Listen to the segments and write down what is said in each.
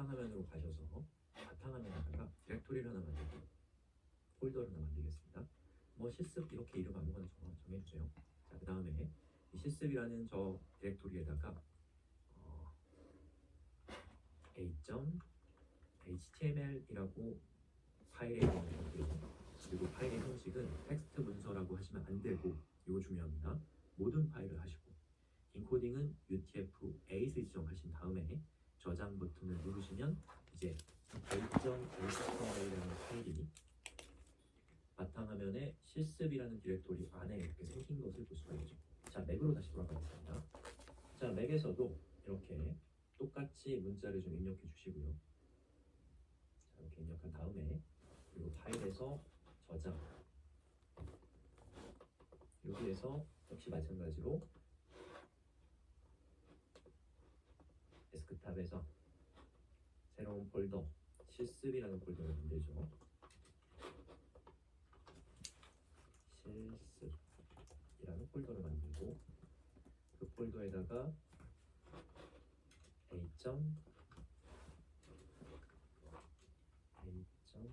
바탕화면으로 가셔서 바탕화면에다가 디렉토리를 하나 만들고 폴더를 하나 만들겠습니다. 뭐 실습 이렇게 이름 아무거나 정해, 정해주세요. 자, 그 다음에 이 실습이라는 저 디렉토리에다가 어, a.html이라고 파일의 넣고요. 그리고 파일의 형식은 텍스트 문서라고 하시면 안 되고 이거 중요합니다. 모든 파일을 하시고 인코딩은 UTF-8을 지정하신 다음에 저장 버튼을 누르시면 이제 a.html이라는 파일이 바탕화면에 실습이라는 디렉토리 안에 이렇게 생긴 것을 볼 수가 있죠. 자, 맥으로 다시 돌아가겠습니다. 자, 맥에서도 이렇게 똑같이 문자를 좀 입력해 주시고요. 자, 이렇게 입력한 다음에 그리고 파일에서 저장 여기에서 역시 마찬가지로 데스크탑에서 새로운 폴더 실습이라는 폴더를 만들죠. 실습이라는 폴더를 만들고 그 폴더에다가 a. a.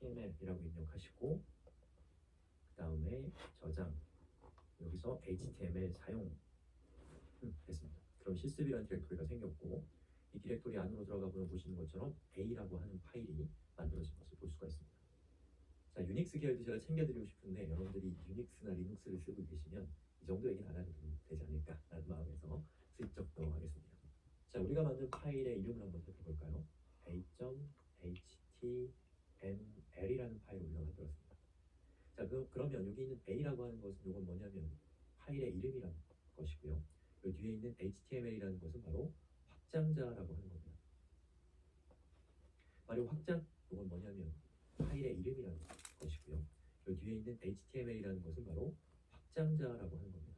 html이라고 입력하시고 그 다음에 저장 여기서 html 사용 음, 됐습니다. 그럼 실습이라는 디렉토리가 생겼고 이 디렉토리 안으로 들어가 보시는 것처럼 a라고 하는 파일이 만들어진 것을 볼 수가 있습니다. 자, 유닉스 계열도 제가 챙겨드리고 싶은데 여러분들이 유닉스나 리눅스를 쓰고 계시면 이 정도 얘기는 안 해도 되지 않을까라는 마음에서 슬쩍 넘어가겠습니다. 자, 우리가 만든 파일의 이름을 한번 살펴볼까요? a.html이라는 파일을 우리가 만들었습니다. 자, 그, 그러면 여기 있는 a라고 하는 것은 이건 뭐냐면 파일의 이름이라는 것이고요. 그 뒤에 있는 html이라는 것은 바로 확장자라고 하는 겁니다. 바로 확장, 이건 뭐냐면 파일의 이름이라는 것이고요. 그 뒤에 있는 html이라는 것은 바로 확장자라고 하는 겁니다.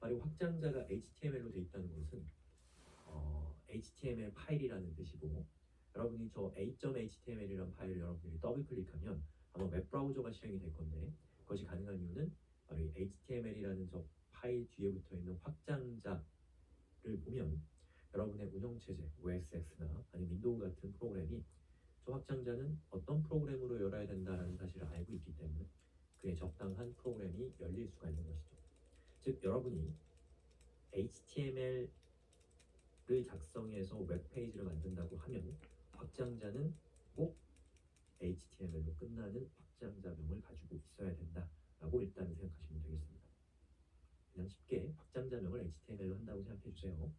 바로 확장자가 html로 되어 있다는 것은 어, html 파일이라는 뜻이고 여러분이 저 a.html이라는 파일을 여러분들이 더블 클릭하면 아마 웹 브라우저가 실행이 될 건데 그것이 가능한 이유는 바로 이 HTML이라는 저 파일 뒤에 붙어 있는 확장자를 보면 여러분의 운영체제 OSX나 아니면 윈도우 같은 프로그램이 저 확장자는 어떤 프로그램으로 열어야 된다는 사실을 알고 있기 때문에 그에 적당한 프로그램이 열릴 수가 있는 것이죠. 즉 여러분이 HTML을 작성해서 웹페이지를 만든다고 하면 확장자는 꼭 HTML로 끝나는 확장자명을 가지고 있어야 된다라고 일단 생각하시면 되겠습니다. 그냥 쉽게 확장자명을 HTML로 한다고 생각해 주세요.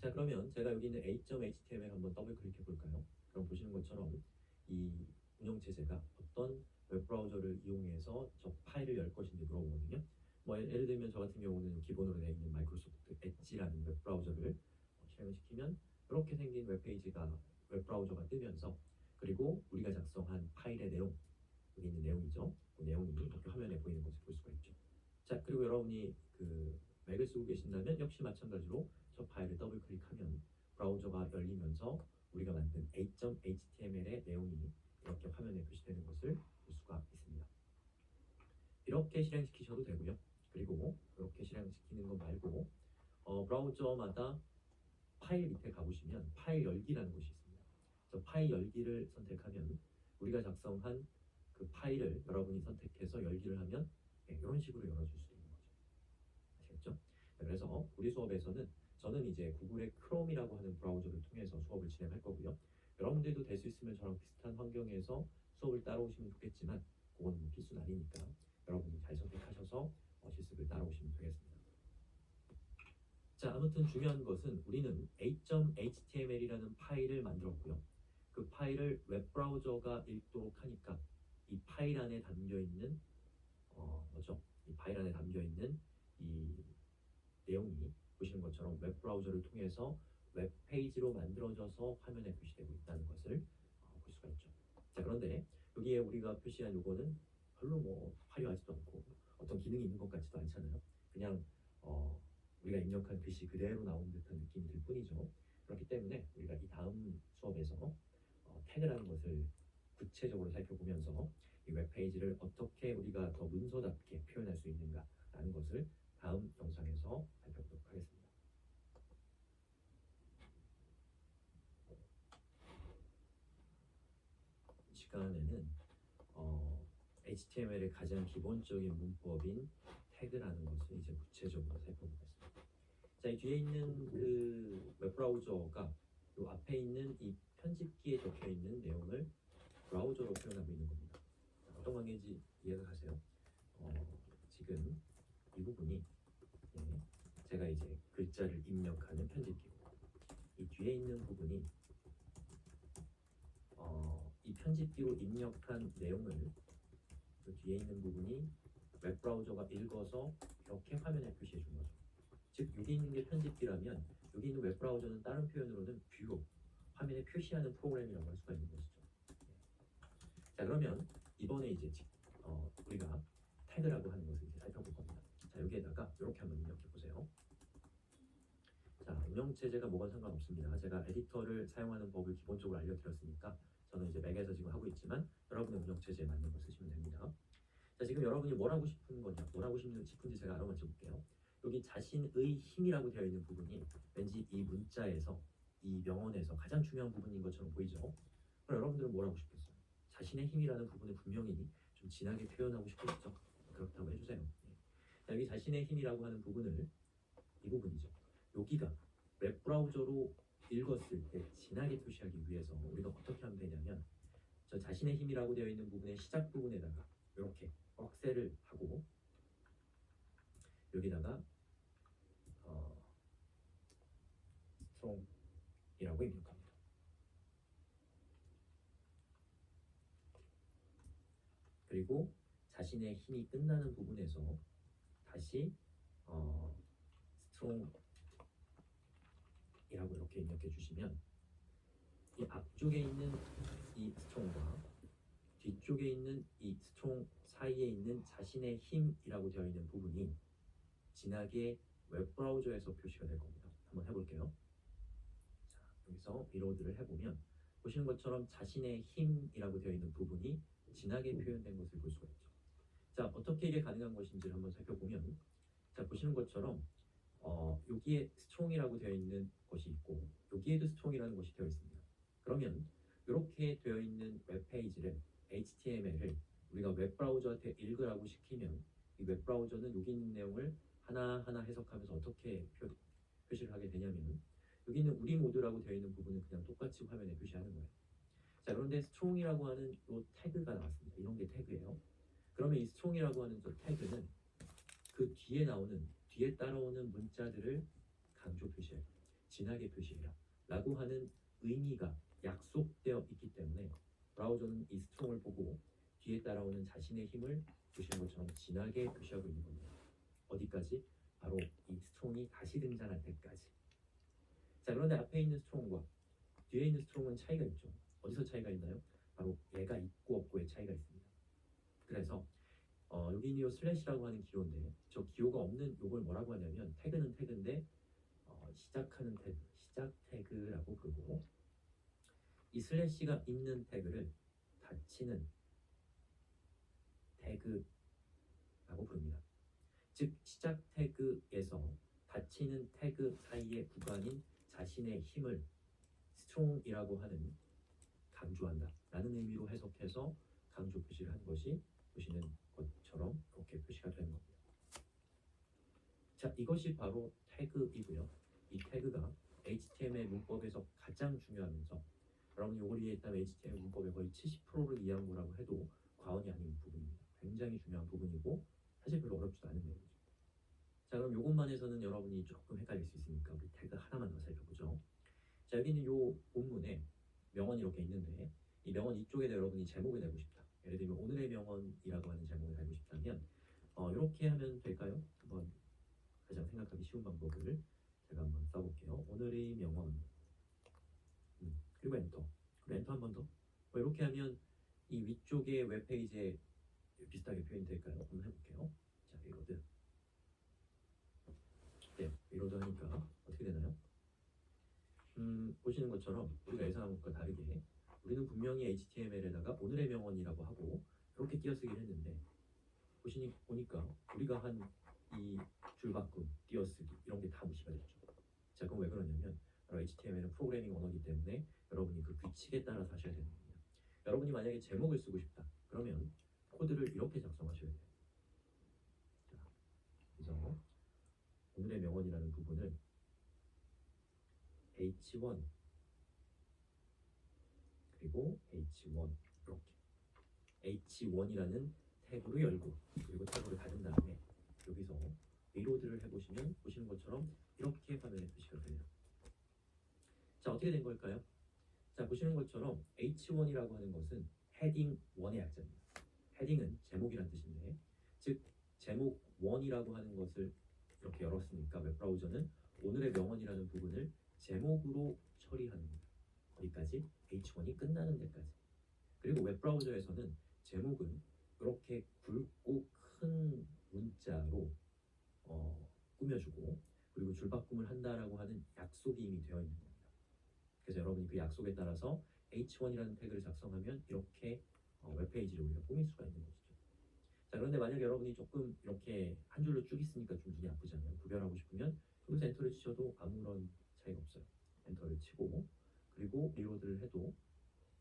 자 그러면 제가 여기 있는 a.html 한번 더블 클릭해 볼까요? 그럼 보시는 것처럼 이 운영체제가 어떤 웹브라우저를 이용해서 저 파일을 열 것인지 물어보거든요. 뭐 예- 예를 들면 저 같은 경우는 기본으로 되어 있는 마이크로소프트 엣지라는 웹브라우저를 어, 실행을 시키면 이렇게 생긴 웹페이지가 웹브라우저가 뜨면서 그리고 우리가 작성한 파일의 내용 여기 있는 내용이죠. 그 내용이 이렇게 화면에 보이는 것을 볼 수가 있죠. 자 그리고 여러분이 그 맥을 쓰고 계신다면 역시 마찬가지로 저 파일을 더블 클릭하면 브라우저가 열리면서 우리가 만든 a.html의 내용이 이렇게 화면에 표시되는 것을 볼 수가 있습니다. 이렇게 실행시키셔도 되고요. 그리고 이렇게 실행시키는 것 말고 어, 브라우저마다 파일 밑에 가보시면 파일 열기라는 곳이 있습니다. 저 파일 열기를 선택하면 우리가 작성한 그 파일을 여러분이 선택해서 열기를 하면 네, 이런 식으로 열어줄 수 있는 거죠. 아시겠죠? 네, 그래서 우리 수업에서는 저는 이제 구글의 크롬이라고 하는 브라우저를 통해서 수업을 진행할 거고요. 여러분들도 될 수 있으면 저랑 비슷한 환경에서 수업을 따라오시면 좋겠지만 그건 뭐 필수는 아니니까 여러분이 잘 선택하셔서 어, 실습을 따라오시면 되겠습니다. 자, 아무튼 중요한 것은 우리는 a.html이라는 파일을 만들었고요. 그 파일을 웹 브라우저가 읽도록 하니까 이 파일 안에 담겨 있는 어, 뭐죠? 이 파일 안에 담겨 있는 이 내용이 보시는 것처럼 웹 브라우저를 통해서 웹 페이지로 만들어져서 화면에 표시되고 있다는 것을 어, 볼 수가 있죠. 자, 그런데 여기에 우리가 표시한 요거는 별로 뭐 화려하지도 않고 어떤 기능이 있는 것 같지도 않잖아요. 그냥 어, 우리가 입력한 글씨 그대로 나온 듯한 느낌이 들 뿐이죠. 그렇기 때문에 우리가 이 다음 수업에서 어, 태그라는 것을 구체적으로 살펴보면서 이 웹페이지를 어떻게 우리가 더 문서답게 표현할 수 있는가라는 것을 다음 영상에서 살펴보도록 하겠습니다. 시간에는 어, HTML의 가장 기본적인 문법인 태그라는 것을 이제 구체적으로 살펴보겠습니다. 자, 이 뒤에 있는 그 웹브라우저가 이 앞에 있는 이 편집기에 적혀 있는 내용을 브라우저로 표현하고 있는 겁니다. 자, 어떤 관계인지 이해가 가세요? 어, 지금 이 부분이 예, 제가 이제 글자를 입력하는 편집기고 이 뒤에 있는 부분이 어, 이 편집기로 입력한 내용을 그 뒤에 있는 부분이 웹브라우저가 읽어서 이렇게 화면에 표시해 준 거죠. 즉 여기 있는 게 편집기라면 여기 있는 웹브라우저는 다른 표현으로는 뷰 화면에 표시하는 프로그램이라고 할 수가 있는 것이죠. 예. 자 그러면 이번에 이제 직- 어, 우리가 태그라고 하는 것을 이제 살펴볼 겁니다. 자 여기에다가 이렇게 한번 입력해 보세요. 자 운영체제가 뭐가 상관없습니다. 제가 에디터를 사용하는 법을 기본적으로 알려드렸으니까 저는 이제 맥에서 지금 하고 있지만 여러분의 운영체제에 맞는 거 쓰시면 됩니다. 자 지금 여러분이 뭘 하고 싶은 거냐, 뭘 하고 싶은- 싶은지 제가 알아맞혀 볼게요. 여기 자신의 힘이라고 되어 있는 부분이 왠지 이 문자에서 이 명언에서 가장 중요한 부분인 것처럼 보이죠? 그럼 여러분들은 뭘 하고 싶겠어요? 자신의 힘이라는 부분을 분명히 좀 진하게 표현하고 싶으시죠? 그렇다고 해주세요. 예. 자, 여기 자신의 힘이라고 하는 부분을 이 부분이죠. 여기가 웹 브라우저로 읽었을 때 진하게 표시하기 위해서 우리가 어떻게 하면 되냐면 저 자신의 힘이라고 되어 있는 부분의 시작 부분에다가 이렇게 억세를 하고 여기다가 어, strong이라고 입력합니다. 그리고 자신의 힘이 끝나는 부분에서 다시 어, strong이라고 이렇게 입력해 주시면 이 앞쪽에 있는 이 strong과 뒤쪽에 있는 이 strong 사이에 있는 자신의 힘이라고 되어 있는 부분이 진하게 웹 브라우저에서 표시가 될 겁니다. 한번 해볼게요. 자, 여기서 리로드를 해보면 보시는 것처럼 자신의 힘이라고 되어 있는 부분이 진하게 표현된 것을 볼 수가 있죠. 자, 어떻게 이게 가능한 것인지를 한번 살펴보면 자, 보시는 것처럼 어, 여기에 strong이라고 되어 있는 것이 있고 여기에도 strong이라는 것이 되어 있습니다. 그러면 이렇게 되어 있는 웹페이지를 HTML을 우리가 웹브라우저한테 읽으라고 시키면 이 웹브라우저는 여기 있는 내용을 하나하나 해석하면서 어떻게 표, 표시를 하게 되냐면 여기 있는 우리 모드라고 되어 있는 부분은 그냥 똑같이 화면에 표시하는 거예요. 자 그런데 strong이라고 하는 이 태그가 나왔습니다. 이런 게 태그예요. 그러면 이 strong이라고 하는 저 태그는 그 뒤에 나오는 뒤에 따라오는 문자들을 강조 표시해, 진하게 표시해라 라고 하는 의미가 약속되어 있기 때문에 브라우저는 이 strong을 보고 뒤에 따라오는 자신의 힘을 보시는 것처럼 진하게 표시하고 있는 겁니다. 어디까지? 바로 이 strong이 다시 등장할 때까지. 자 그런데 앞에 있는 strong과 뒤에 있는 strong은 차이가 있죠. 어디서 차이가 있나요? 바로 얘가 있고 없고의 차이가 있습니다. 그래서 어, 여기 있는 요 슬래시라고 하는 기호인데 저 기호가 없는 요걸 뭐라고 하냐면 태그는 태그인데 어, 시작하는 태그, 시작 태그라고 부르고 이 슬래시가 있는 태그를 닫히는 태그라고 부릅니다. 즉 시작 태그에서 닫히는 태그 사이의 구간인 자신의 힘을 strong이라고 하는 강조한다 라는 의미로 해석해서 강조 표시를 한 것이 보시는 것처럼 이렇게 표시가 되는 겁니다. 자, 이것이 바로 태그이고요. 이 태그가 HTML 문법에서 가장 중요하면서 여러분이 이걸 이해했다면 HTML 문법의 거의 70%를 이해한 거라고 해도 과언이 아닌 부분입니다. 굉장히 중요한 부분이고 사실 별로 어렵지도 않은 내용이죠. 자, 그럼 이것만 해서는 여러분이 조금 헷갈릴 수 있으니까 우리 태그 하나만 더 살펴보죠. 자, 여기는 요 본문에 명언이 이렇게 있는데 이 명언 이쪽에다 여러분이 제목을 내고 싶다. 예를 들면 오늘의 명언이라고 하는 제목을 달고 싶다면 어, 이렇게 하면 될까요? 한번 가장 생각하기 쉬운 방법을 제가 한번 써볼게요. 오늘의 명언 음, 그리고 엔터 그리고 엔터 한 번 더. 뭐 이렇게 하면 이 위쪽에 웹페이지에 비슷하게 표현이 될까요? 한번 해볼게요. 자, 리로드. 네, 리로드 하니까 어떻게 되나요? 음, 보시는 것처럼 우리가 예상한 것과 다르게 우리는 분명히 HTML에다가 오늘의 명언이라고 하고 이렇게 띄어쓰기를 했는데 보시니 보니까 우리가 한 이 줄바꿈, 띄어쓰기 이런 게 다 무시가 됐죠. 자, 그럼 왜 그러냐면 바로 HTML은 프로그래밍 언어이기 때문에 여러분이 그 규칙에 따라서 하셔야 되는 겁니다. 여러분이 만약에 제목을 쓰고 싶다. 그러면 코드를 이렇게 작성하셔야 돼요. 자, 그래서 오늘의 명언이라는 부분을 H1 그리고 H1 이렇게 H1이라는 태그로 열고 그리고 태그를 닫은 다음에 여기서 리로드를 해보시면 보시는 것처럼 이렇게 화면에 표시가 돼요. 자 어떻게 된 걸까요? 자 보시는 것처럼 H1이라고 하는 것은 헤딩 1의 약자입니다. 헤딩은 제목이란 뜻인데 즉 제목 1이라고 하는 것을 이렇게 열었으니까 웹브라우저는 오늘의 명언이라는 부분을 제목으로 처리하는 겁니다. 어디까지? H1이 끝나는 데까지. 그리고 웹브라우저에서는 제목은 이렇게 굵고 큰 문자로 어, 꾸며주고 그리고 줄바꿈을 한다라고 하는 약속이 이미 되어 있는 겁니다. 그래서 여러분이 그 약속에 따라서 H1이라는 태그를 작성하면 이렇게 어, 웹페이지를 우리가 꾸밀 수가 있는 것이죠. 자 그런데 만약 여러분이 조금 이렇게 한 줄로 쭉 있으니까 좀 눈이 아프잖아요. 구별하고 싶으면 여기서 엔터를 치셔도 아무런 차이가 없어요. 엔터를 치고 그리고 리로드를 해도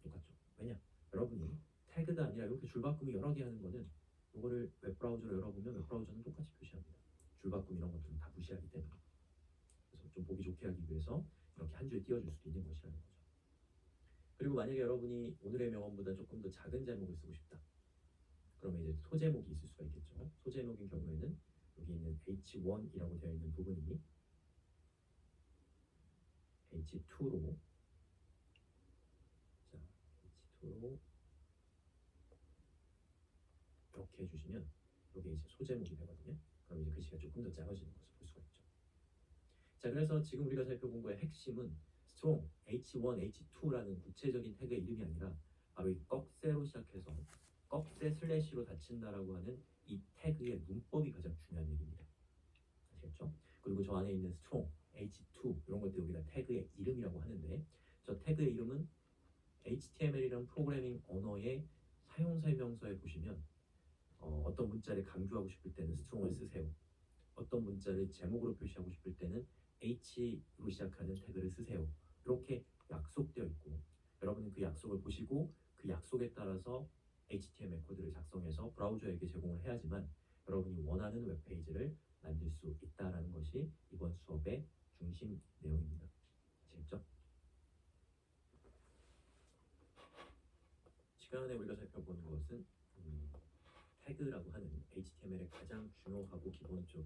똑같죠. 왜냐? 여러분이 태그가 아니라 이렇게 줄바꿈이 여러 개 하는 거는 이거를 웹브라우저로 열어보면 웹브라우저는 똑같이 표시합니다. 줄바꿈 이런 것들은 다 무시하기 때문에 그래서 좀 보기 좋게 하기 위해서 이렇게 한 줄 띄워줄 수도 있는 것이라는 거죠. 그리고 만약에 여러분이 오늘의 명언보다 조금 더 작은 제목을 쓰고 싶다. 그러면 이제 소제목이 있을 수가 있겠죠. 소제목인 경우에는 여기 있는 H1이라고 되어 있는 부분이 H2로 자 H2로 이렇게 해주시면 이게 이제 소제목이 되거든요. 그럼 이제 글씨가 조금 더 작아지는 있죠. 자 그래서 지금 우리가 살펴본 거의 핵심은 strong H1, H2라는 구체적인 태그의 이름이 아니라 바로 이 꺽쇠로 시작해서 꺽쇠 슬래시로 닫힌다라고 하는 이 태그의 문법이 가장 중요한 얘기입니다. 아시겠죠? 그리고 저 안에 있는 strong, H2 이런 것들 우리가 태그의 이름이라고 하는데 저 태그의 이름은 HTML이라는 프로그래밍 언어의 사용 설명서에 보시면 어, 어떤 문자를 강조하고 싶을 때는 strong을 쓰세요. 어떤 문자를 제목으로 표시하고 싶을 때는 H로 시작하는 태그를 쓰세요. 이렇게 약속되어 있고 여러분은 그 약속을 보시고 그 약속에 따라서 HTML 코드를 작성해서 브라우저에게 제공을 해야지만 여러분이 원하는 웹페이지를 만들 수 있다라는 것이 이번 수업의 중심 내용입니다. 아시겠죠? 시간에 우리가 살펴보는 것은 음, 태그라고 하는 HTML의 가장 중요하고 기본적